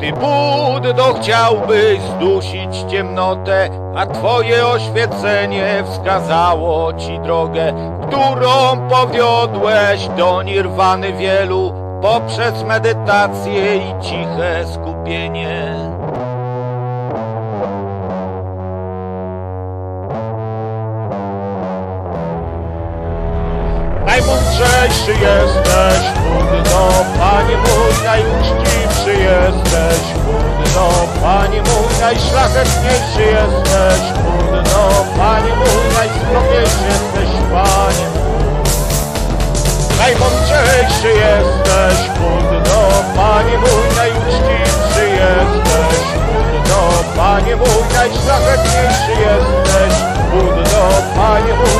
Ty Buddo chciałbyś zdusić ciemnotę, a twoje oświecenie wskazało ci drogę, którą powiodłeś do nirwany wielu poprzez medytację i ciche skupienie. Najmądrzejszy jesteś, Buddo, Panie mój, najuczciwszy najszlachetniejszy jesteś, Buddo, Panie mój, najskromniejszy jesteś, Panie. Najmądrzejszy jesteś, Buddo, Panie mój, najuczciwszy jesteś, Buddo, Panie mój, najszlachetniejszy jesteś, Buddo, Panie mój,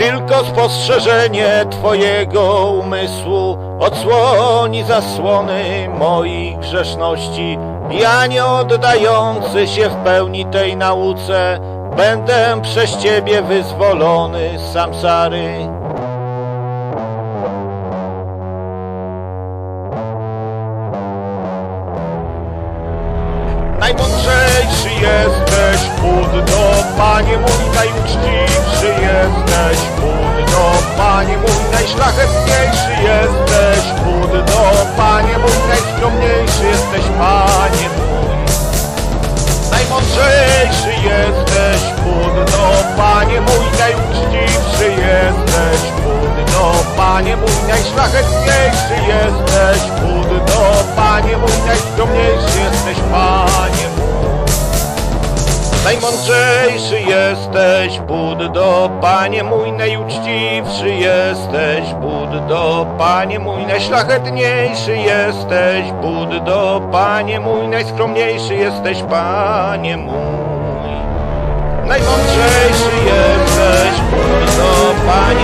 Tylko spostrzeżenie Twojego umysłu odsłoni zasłony moich grzeszności. Ja nie oddający się w pełni tej nauce, będę przez Ciebie wyzwolony z samsary. Najmądrzejszy jesteś, Buddo, Panie mój, najszlachetniejszy jesteś, Buddo, Panie mój, najskromniejszy jesteś, Panie mój. Najmądrzejszy jesteś, Buddo, Panie mój, najuczciwszy jesteś, Buddo, Panie mój, najszlachetniejszy jesteś, Buddo, Panie mój, najskromniejszy jesteś, Panie. Najmądrzejszy jesteś, Buddo, Panie mój, najuczciwszy jesteś, Buddo, Panie mój, najszlachetniejszy jesteś, Buddo, Panie mój, najskromniejszy jesteś, Panie mój. Najmądrzejszy jesteś, Buddo, Panie